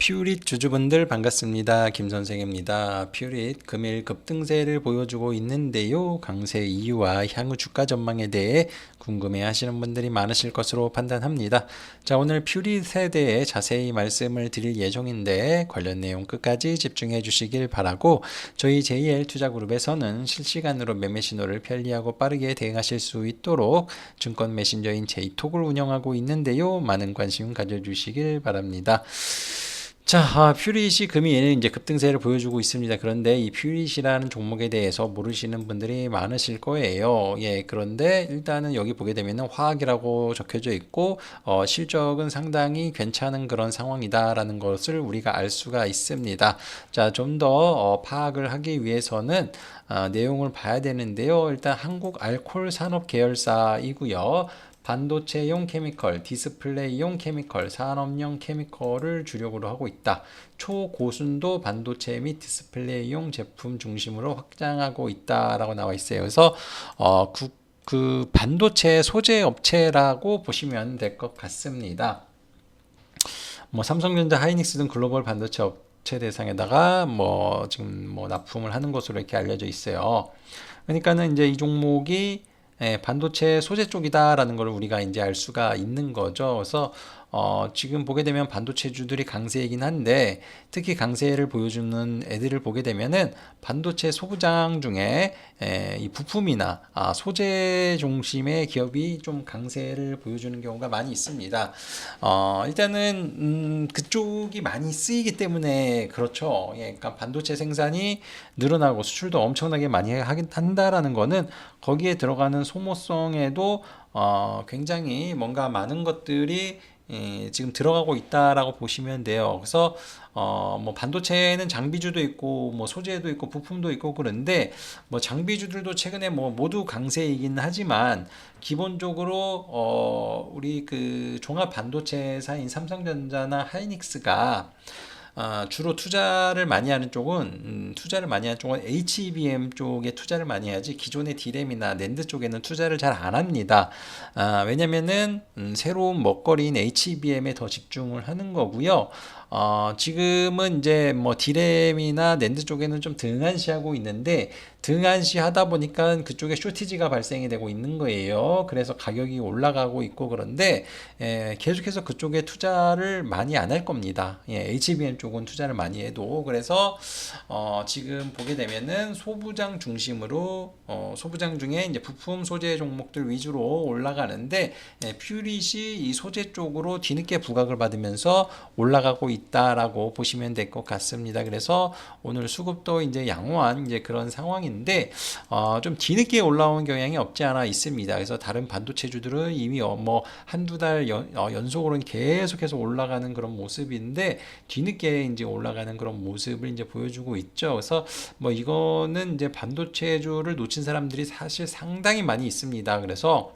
퓨릿 주주분들 반갑습니다. 김 선생입니다. 퓨릿 금일 급등세를 보여주고 있는데요. 강세 이유와 향후 주가 전망에 대해 궁금해 하시는 분들이 많으실 것으로 판단합니다. 자, 오늘 퓨릿에 대해 자세히 말씀을 드릴 예정인데 관련 내용 끝까지 집중해 주시길 바라고 저희 JL 투자그룹에서는 실시간으로 매매 신호를 편리하고 빠르게 대응하실 수 있도록 증권 메신저인 제이톡을 운영하고 있는데요. 많은 관심 가져주시길 바랍니다. 자, 아, 퓨릿이 금일 이제 급등세를 보여주고 있습니다. 그런데 이 퓨릿이라는 종목에 대해서 모르시는 분들이 많으실 거예요. 예, 그런데 일단은 여기 보게 되면은 화학이라고 적혀져 있고 어, 실적은 상당히 괜찮은 그런 상황이다라는 것을 우리가 알 수가 있습니다. 자, 좀더 어, 파악을 하기 위해서는 아, 내용을 봐야 되는데요. 일단 한국 알콜 산업 계열사이고요. 반도체용 케미컬, 디스플레이용 케미컬, 산업용 케미컬을 주력으로 하고 있다. 초고순도 반도체 및 디스플레이용 제품 중심으로 확장하고 있다라고 나와 있어요. 그래서 어, 그, 그 반도체 소재 업체라고 보시면 될 것 같습니다. 뭐 삼성전자, 하이닉스 등 글로벌 반도체 업체 대상에다가 뭐 지금 뭐 납품을 하는 것으로 이렇게 알려져 있어요. 그러니까는 이제 이 종목이 예, 반도체 소재 쪽이다라는 걸 우리가 이제 알 수가 있는 거죠. 그래서 어, 지금 보게 되면 반도체주들이 강세이긴 한데 특히 강세를 보여주는 애들을 보게 되면은 반도체 소부장 중에 에, 이 부품이나 아, 소재 중심의 기업이 좀 강세를 보여주는 경우가 많이 있습니다. 어, 일단은 음, 그쪽이 많이 쓰이기 때문에 그렇죠. 예, 그러니까 반도체 생산이 늘어나고 수출도 엄청나게 많이 하긴 한다라는 거는 거기에 들어가는 소모성에도 어, 굉장히 뭔가 많은 것들이 예, 지금 들어가고 있다라고 보시면 돼요. 그래서 어, 뭐 반도체는 장비주도 있고 뭐 소재도 있고 부품도 있고 그런데 뭐 장비주들도 최근에 뭐 모두 강세이긴 하지만 기본적으로 어, 우리 그 종합 반도체사인 삼성전자나 하이닉스가 어, 주로 투자를 많이 하는 쪽은 음, 투자를 많이 하는 쪽은 HBM 쪽에 투자를 많이 하지 기존의 D램이나 낸드 쪽에는 투자를 잘 안 합니다. 아, 왜냐면은 음, 새로운 먹거리인 HBM에 더 집중을 하는 거고요. 어, 지금은 이제 뭐 디램이나 낸드 쪽에는 좀 등한시하고 있는데 등한시하다 보니까 그쪽에 쇼티지가 발생이 되고 있는 거예요. 그래서 가격이 올라가고 있고 그런데 에, 계속해서 그쪽에 투자를 많이 안 할 겁니다. 예, HBM 쪽은 투자를 많이 해도 그래서 어, 지금 보게 되면은 소부장 중심으로 어, 소부장 중에 이제 부품 소재 종목들 위주로 올라가는데 예, 퓨릿이 이 소재 쪽으로 뒤늦게 부각을 받으면서 올라가고 있 다라고 보시면 될 것 같습니다. 그래서 오늘 수급도 이제 양호한 이제 그런 상황인데 어, 좀 뒤늦게 올라온 경향이 없지 않아 있습니다. 그래서 다른 반도체주들은 이미 어, 뭐 한두 달 연, 어, 연속으로 계속해서 올라가는 그런 모습인데 뒤늦게 이제 올라가는 그런 모습을 이제 보여주고 있죠. 그래서 뭐 이거는 이제 반도체주를 놓친 사람들이 사실 상당히 많이 있습니다. 그래서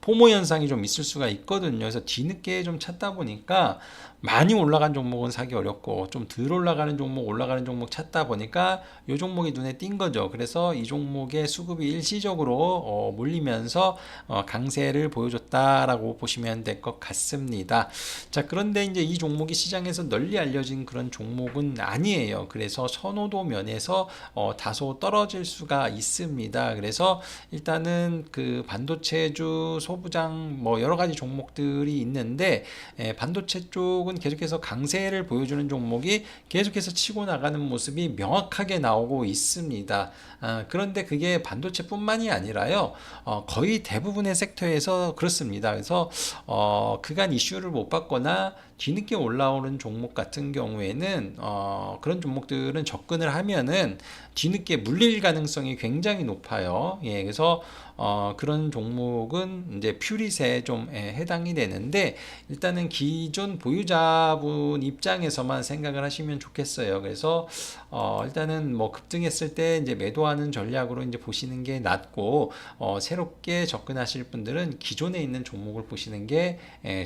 포모 현상이 좀 있을 수가 있거든요. 그래서 뒤늦게 좀 찾다 보니까 많이 올라간 종목은 사기 어렵고 좀 덜 올라가는 종목, 올라가는 종목 찾다 보니까 이 종목이 눈에 띈 거죠. 그래서 이 종목의 수급이 일시적으로 어, 몰리면서 어, 강세를 보여줬다라고 보시면 될 것 같습니다. 자, 그런데 이제 이 종목이 시장에서 널리 알려진 그런 종목은 아니에요. 그래서 선호도 면에서 어, 다소 떨어질 수가 있습니다. 그래서 일단은 그 반도체주 소부장 뭐 여러 가지 종목들이 있는데 에, 반도체 쪽은 계속해서 강세를 보여주는 종목이 계속해서 치고 나가는 모습이 명확하게 나오고 있습니다. 아, 그런데 그게 반도체뿐만이 아니라요. 어, 거의 대부분의 섹터에서 그렇습니다. 그래서 어, 그간 이슈를 못 받거나 뒤늦게 올라오는 종목 같은 경우에는 어, 그런 종목들은 접근을 하면은 뒤늦게 물릴 가능성이 굉장히 높아요. 예, 그래서 어, 그런 종목은 이제 퓨릿에 좀 예, 해당이 되는데 일단은 기존 보유자분 입장에서만 생각을 하시면 좋겠어요. 그래서 어, 일단은 뭐 급등했을 때 이제 매도하는 전략으로 이제 보시는 게 낫고 어, 새롭게 접근하실 분들은 기존에 있는 종목을 보시는 게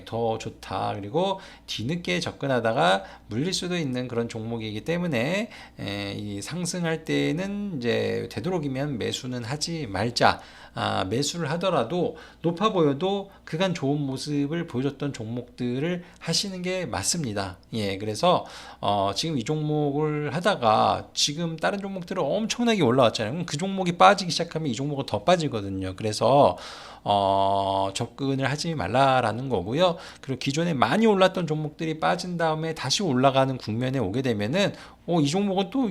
더 좋다. 그리고 뒤늦게 접근하다가 물릴 수도 있는 그런 종목이기 때문에 에, 이 상승할 때는 이제 되도록이면 매수는 하지 말자. 아, 매수를 하더라도 높아 보여도 그간 좋은 모습을 보여줬던 종목들을 하시는 게 맞습니다. 예, 그래서 어, 지금 이 종목을 하다가 지금 다른 종목들은 엄청나게 올라왔잖아요. 그 종목이 빠지기 시작하면 이 종목은 더 빠지거든요. 그래서 어, 접근을 하지 말라라는 거고요. 그리고 기존에 많이 올랐던 종목들이 빠진 다음에 다시 올라가는 국면에 오게 되면은 어, 이 종목은 또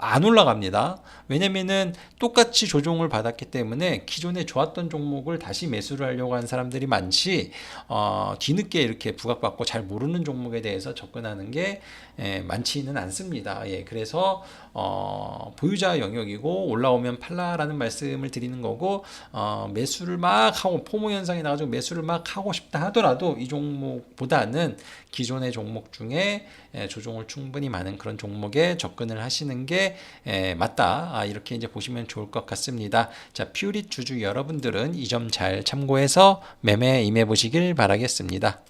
안 올라갑니다. 왜냐면은 똑같이 조종을 받았기 때문에 기존에 좋았던 종목을 다시 매수를 하려고 하는 사람들이 많지, 어, 뒤늦게 이렇게 부각받고 잘 모르는 종목에 대해서 접근하는 게 예, 많지는 않습니다. 예, 그래서 어, 보유자 영역이고 올라오면 팔라라는 말씀을 드리는 거고 어, 매수를 막 하고 포모 현상이 나가지고 매수를 막 하고 싶다 하더라도 이 종목보다는 기존의 종목 중에 예, 조종을 충분히 많은 그런 종목 에 접근을 하시는 게 예, 맞다. 아, 이렇게 이제 보시면 좋을 것 같습니다. 자, 퓨릿 주주 여러분들은 이 점 잘 참고해서 매매 임해 보시길 바라겠습니다.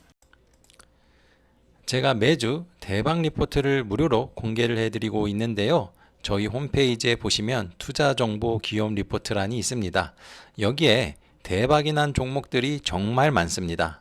제가 매주 대박 리포트를 무료로 공개를 해드리고 있는데요. 저희 홈페이지에 보시면 투자 정보 기업 리포트란이 있습니다. 여기에 대박이 난 종목들이 정말 많습니다.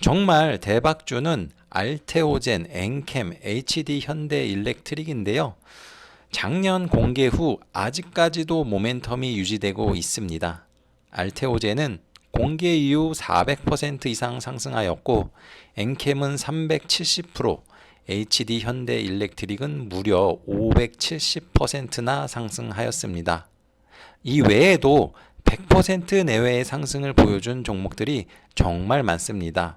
정말 대박주는 알테오젠, 엔캠, HD 현대 일렉트릭인데요. 작년 공개 후 아직까지도 모멘텀이 유지되고 있습니다. 알테오젠은 공개 이후 400% 이상 상승하였고 엔캠은 370%, HD 현대 일렉트릭은 무려 570%나 상승하였습니다. 이 외에도 100% 내외의 상승을 보여준 종목들이 정말 많습니다.